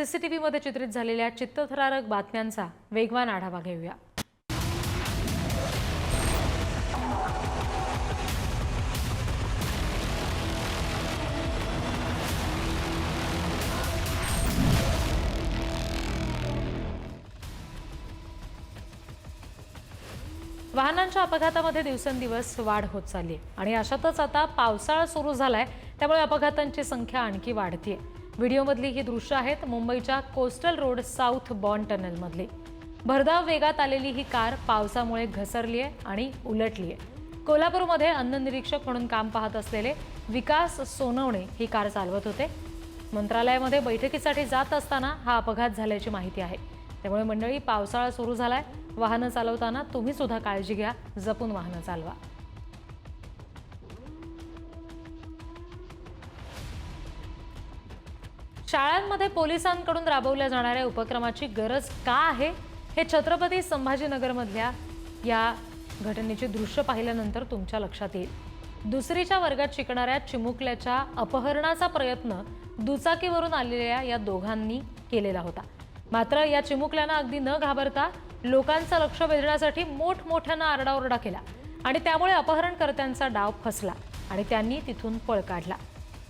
सीसीटीव्हीमध्ये चित्रित झालेल्या चित्तथरारक बातम्यांचा वेगवान आढावा घेऊया. वाहनांच्या अपघातामध्ये दिवसेंदिवस वाढ होत चालली आहे. आणि अशातच आता पावसाळा सुरू झालाय त्यामुळे अपघातांची संख्या आणखी वाढतीये. व्हिडिओमधली ही दृश्य आहेत मुंबईच्या कोस्टल रोड साऊथ बॉन टनेलमधली. भरधाव वेगात आलेली ही कार पावसामुळे घसरली आहे आणि उलटली आहे कोल्हापूरमध्ये अन्न निरीक्षक म्हणून काम पाहत असलेले विकास सोनवणे ही कार चालवत होते. मंत्रालयामध्ये बैठकीसाठी जात असताना हा अपघात झाल्याची माहिती आहे. त्यामुळे मंडळी पावसाळा सुरू झालाय. वाहनं चालवताना तुम्ही सुद्धा काळजी घ्या. जपून वाहनं चालवा. शाळांमध्ये पोलिसांकडून राबवल्या जाणाऱ्या उपक्रमाची गरज का आहे? हे छत्रपती संभाजीनगरमधल्या या घटनेची दृश्य पाहिल्यानंतर तुमच्या लक्षात येईल. दुसरीच्या वर्गात शिकणाऱ्या चिमुकल्याच्या अपहरणाचा प्रयत्न दुचाकीवरून आलेल्या या दोघांनी केलेला होता. मात्र या चिमुकल्यानं अगदी न घाबरता लोकांचं लक्ष वेधण्यासाठी मोठमोठ्यानं आरडाओरडा केला आणि त्यामुळे अपहरणकर्त्यांचा डाव फसला आणि त्यांनी तिथून पळ काढला.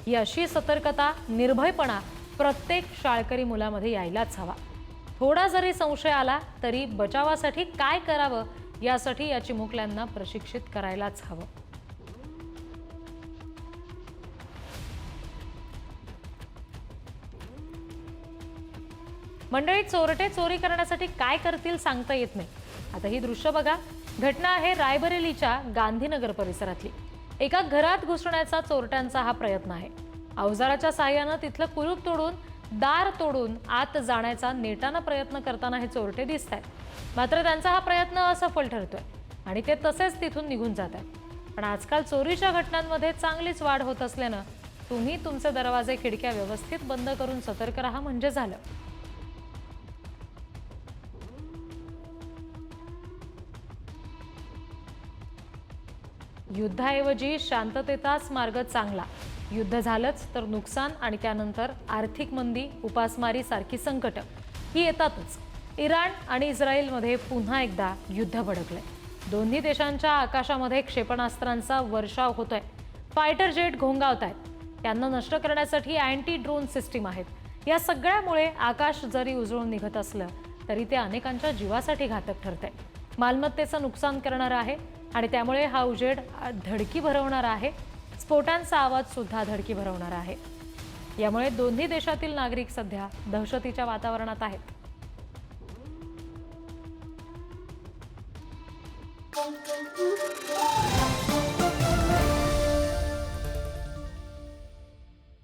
ही अशी सतर्कता निर्भयपणा प्रत्येक शाळकरी मुलामध्ये यायलाच हवा. थोडा जरी संशय आला तरी बचावासाठी काय करावं यासाठी या चिमुकल्यांना प्रशिक्षित करायलाच हवं. मंडळी चोरटे चोरी करण्यासाठी काय करतील सांगता येत नाही. आता ही दृश्य बघा. घटना आहे रायबरेलीच्या गांधीनगर परिसरातली. एका घरात घुसण्याचा चोरट्यांचा हा प्रयत्न आहे. अवजाराच्या साह्यानं तिथलं कुलूप तोडून दार तोडून आत जाण्याचा नेटानं प्रयत्न करताना हे चोरटे दिसत आहेत मात्र त्यांचा हा प्रयत्न असफल ठरतोय आणि ते तसेच तिथून निघून जात आहेत पण आजकाल चोरीच्या घटनांमध्ये चांगलीच वाढ होत असल्यानं तुम्ही तुमचे दरवाजे खिडक्या व्यवस्थित बंद करून सतर्क राहा म्हणजे झालं. युद्धाऐवजी शांततेचाच मार्ग चांगला. युद्ध झालंच तर नुकसान आणि त्यानंतर आर्थिक मंदी उपासमारी सारखी संकटं. ही येतातच. इराण आणि इस्रायलमध्ये पुन्हा एकदा युद्ध भडकलंय. दोन्ही देशांच्या आकाशामध्ये क्षेपणास्त्रांचा वर्षाव होतोय. फायटर जेट घोंगावत आहेत त्यांना नष्ट करण्यासाठी अँटी ड्रोन सिस्टीम आहेत. या सगळ्यामुळे आकाश जरी उजळून निघत असलं तरी ते अनेकांच्या जीवासाठी घातक ठरतंय. मालमत्तेचं नुकसान करणारं आहे. आणि त्यामुळे हा उजेड धडकी भरवणार आहे स्फोटांचा आवाज सुद्धा धडकी भरवणार आहे यामुळे दोन्ही देशातील नागरिक सध्या दहशतीच्या वातावरणात आहेत Thank you.